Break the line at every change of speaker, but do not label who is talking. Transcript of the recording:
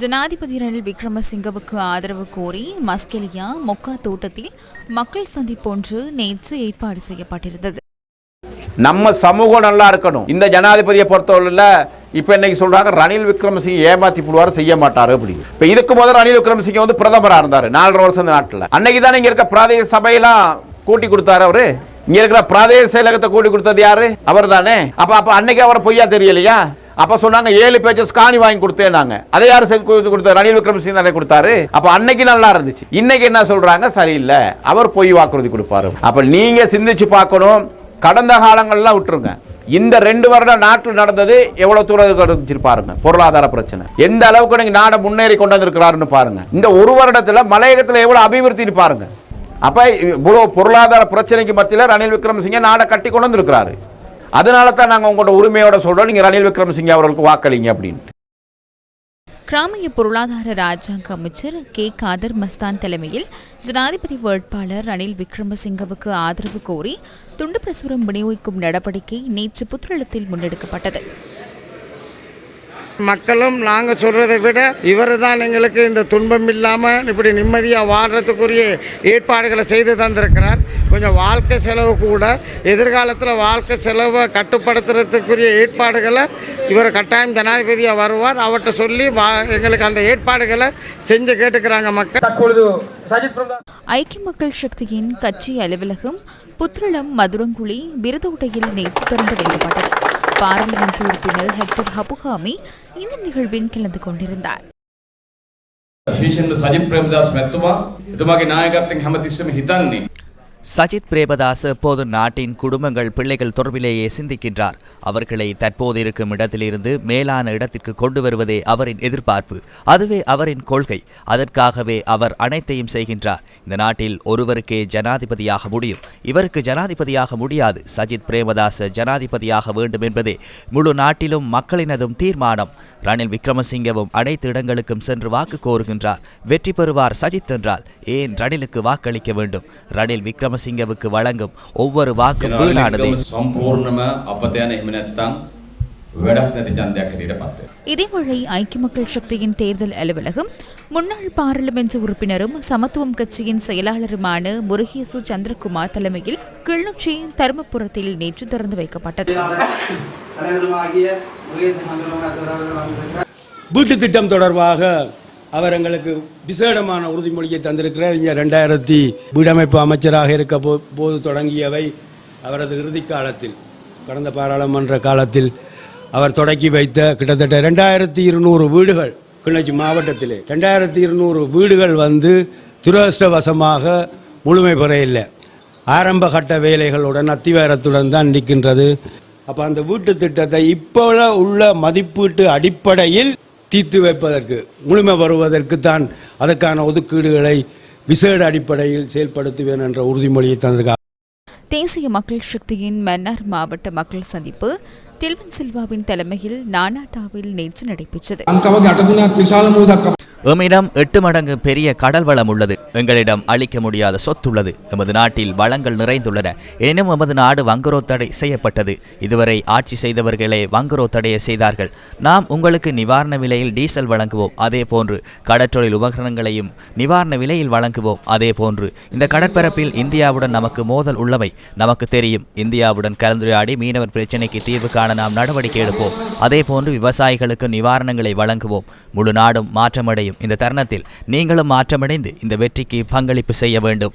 ஜனாதிபதி ரணில் விக்ரமசிங்கவுக்கு ஆதரவு கோரி மஸ்கெலியா மொக்கா தோட்டத்தில் மக்கள் சந்திப்பொன்று நேற்று ஏற்பாடு செய்யப்பட்டிருந்தது.
நம்ம சமூகம் நல்லா இருக்கணும். இந்த ஜனாதிபதியை பொறுத்தவரையில் இப்போ இன்னைக்கு சொல்றாங்க? ரணில் விக்ரமசிங்க ஏமாத்தி போடுவார் செய்ய மாட்டார் அப்படி இப்போ இதுக்கு முதல் ரணில் விக்ரமசிங்க வந்து பிரதமராக இருந்தார் நாலரை வருஷம் இந்த நாட்டில். அன்னைக்கு தான் இங்க இருக்க பிராதேச சபையெல்லாம் கூட்டி கொடுத்தாரு அவரு. இங்க இருக்கிற பிராதேச செயலகத்தை கூட்டி கொடுத்தது யாரு? அவர் தானே அப்ப அப்ப அன்னைக்கு அவரை பொய்யா தெரியலையா? அப்ப சொன்னாங்க ஏழு பேஜஸ் காணி வாங்கி கொடுத்தேனாங்க அதை யார் செ- கொடுத்தாரு ரணில் விக்ரமசிங்க தானே கொடுத்தாரு? அப்ப அன்னைக்கு நல்லா இருந்துச்சு. இன்னைக்கு என்ன சொல்றாங்க? சரியில்லை. அவர் பொய் வாக்குறுதி கொடுப்பாரு. அப்ப நீங்க சிந்திச்சு பார்க்கணும். கடந்த காலங்கள்லாம் விட்டுருங்க. இந்த ரெண்டு வருடம் நாட்டில் நடந்தது எவ்வளவு தூரம் இருந்துச்சு பாருங்க பொருளாதார பிரச்சனை. எந்த அளவுக்கு நீங்க நாடை முன்னேறி கொண்டு வந்திருக்கிறாருன்னு பாருங்க. இந்த ஒரு வருடத்துல மலையகத்தில் எவ்வளவு அபிவிருத்தின்னு பாருங்க அப்ப இவ்வளவு பொருளாதார பிரச்சனைக்கு மத்தியில் ரணில் விக்ரமசிங்க நாடை கட்டி கொண்டு வந்திருக்கிறாரு. அதனால தான் நாங்கள் உங்களோட உரிமையோட சொல்கிறோம் நீங்கள் ரணில் விக்ரமசிங்கே அவர்களுக்கு வாக்களிங்க அப்படின்ட்டு
கிராமிய பொருளாதார ராஜாங்க அமைச்சர் கே. காதர் மஸ்தான் தலைமையில் ஜனாதிபதி வேட்பாளர் ரணில் விக்ரமசிங்கவுக்கு ஆதரவு கோரி துண்டு பிரசுரம் விநியோகிக்கும் நடவடிக்கை நேற்று புத்தளத்தில் முன்னெடுக்கப்பட்டது.
மக்களும் நாங்கள் சொல்கிறதை விட இவர் தான் எங்களுக்கு இந்த துன்பம் இல்லாமல் இப்படி நிம்மதியாக வாழ்கிறதுக்குரிய ஏற்பாடுகளை செய்து தந்திருக்கிறார். கொஞ்சம் வாழ்க்கை செலவு கூட எதிர்காலத்தில் வாழ்க்கை செலவை கட்டுப்படுத்துறதுக்குரிய ஏற்பாடுகளை இவர் கட்டாயம் ஜனாதிபதியாக வருவார். அவர்கிட்ட சொல்லி வா எங்களுக்கு அந்த ஏற்பாடுகளை செஞ்சு கேட்டுக்கிறாங்க மக்கள்.
தற்பொழுது
ஐக்கிய மக்கள் சக்தியின் கட்சி அலுவலகம் புத்திரளம் மதுரங்குழி விருதோட்டையில் நேற்று திறந்து வைக்கப்பட்டது. பாராளுமன்ற உறுப்பினர் ஹெக்டர் ஹபுகாமி இந்த நிகழ்வில் கலந்து கொண்டிருந்தார்
ශීෂන්ද සජිත් ප්‍රේමදාස් මැත්තුමා එතුමාගේ නායකත්වෙන් හැමතිස්සම හිතන්නේ
சஜித் பிரேமதாஸ் எப்போது நாட்டின் குடும்பங்கள் பிள்ளைகள் தொடர்பிலேயே சிந்திக்கின்றார். அவர்களை தற்போது இருக்கும் இடத்திலிருந்து மேலான இடத்திற்கு கொண்டு வருவதே அவரின் எதிர்பார்ப்பு. அதுவே அவரின் கொள்கை. அதற்காகவே அவர் அனைத்தையும் செய்கின்றார். இந்த நாட்டில் ஒருவருக்கே ஜனாதிபதியாக முடியும். இவருக்கு ஜனாதிபதியாக முடியாது. சஜித் பிரேமதாஸ் ஜனாதிபதியாக வேண்டும் என்பதே முழு நாட்டிலும் மக்களினதும் தீர்மானம். ரணில் விக்ரமசிங்கவும் அனைத்து இடங்களுக்கும் சென்று வாக்கு கோருகின்றார். வெற்றி பெறுவார் சஜித் என்றால் ஏன் ரணிலுக்கு வாக்களிக்க வேண்டும்? ரணில் விக்ரம் விக்ரமசிங்கவுக்கு வழங்கும் ஒவ்வொரு வாக்கும் வீணானது.
இதேவேளை ஐக்கிய மக்கள் சக்தியின் தேர்தல் அலுவலகம் முன்னாள் பாராளுமன்ற உறுப்பினரும் சமத்துவம் கட்சியின் செயலாளருமான முருகேசு சந்திரகுமார் தலைமையில் கிளிநொச்சி தருமபுரத்தில் நேற்று திறந்து வைக்கப்பட்டது.
வீட்டு திட்டம் தொடர்பாக அவர் எங்களுக்கு விசேடமான உறுதிமொழியை தந்திருக்கிறார். இங்கே ரெண்டாயிரத்தி வீடமைப்பு அமைச்சராக இருக்க போ போது தொடங்கியவை அவரது இறுதி காலத்தில் கடந்த பாராளுமன்ற காலத்தில் அவர் தொடக்கி வைத்த கிட்டத்தட்ட ரெண்டாயிரத்தி இருநூறு வீடுகள் கிளிநொச்சி மாவட்டத்திலே. ரெண்டாயிரத்தி இருநூறு வீடுகள் வந்து துரதிருஷ்டவசமாக முழுமை பெற இல்லை. ஆரம்ப கட்ட வேலைகளுடன் அத்திவாரத்துடன் தான் நிற்கின்றது. அப்போ அந்த வீட்டு திட்டத்தை இப்போ உள்ள மதிப்பீட்டு அடிப்படையில் தீர்த்து வைப்பதற்கு முழுமை வருவதற்கு தான் அதற்கான ஒதுக்கீடுகளை விசேட அடிப்படையில் செயல்படுத்துவேன் என்ற உறுதிமொழியை தந்திருக்கார்.
தேசிய மக்கள் சக்தியின் மன்னார் மாவட்ட மக்கள் சந்திப்பு. தில்வன் சில்வாவின் தலைமையில் நானாட்டாவில் நேற்று நடைபெற்றது.
எம்மிடம் எட்டு மடங்கு பெரிய கடல் வளம் உள்ளது. எங்களிடம் அளிக்க முடியாத சொத்துள்ளது. எமது நாட்டில் வளங்கள் நிறைந்துள்ளன. எனினும் எமது நாடு வங்குரோ தடை செய்யப்பட்டது. இதுவரை ஆட்சி செய்தவர்களே வங்குரோத்தடையை செய்தார்கள். நாம் உங்களுக்கு நிவாரண விலையில் டீசல் வழங்குவோம். அதே போன்று கடற்றொழில் உபகரணங்களையும் நிவாரண விலையில் வழங்குவோம். அதே போன்று இந்த கடற்பரப்பில் இந்தியாவுடன் நமக்கு மோதல் உள்ளமை நமக்கு தெரியும். இந்தியாவுடன் கலந்துரையாடி மீனவர் பிரச்சினைக்கு தீர்வு காண நாம் நடவடிக்கை எடுப்போம். அதே போன்று விவசாயிகளுக்கு நிவாரணங்களை வழங்குவோம். முழு நாடும் மாற்றமடையும். இந்த தருணத்தில் நீங்களும் மாற்றமடைந்து இந்த வெற்றிக்கு பங்களிப்பு செய்ய வேண்டும்.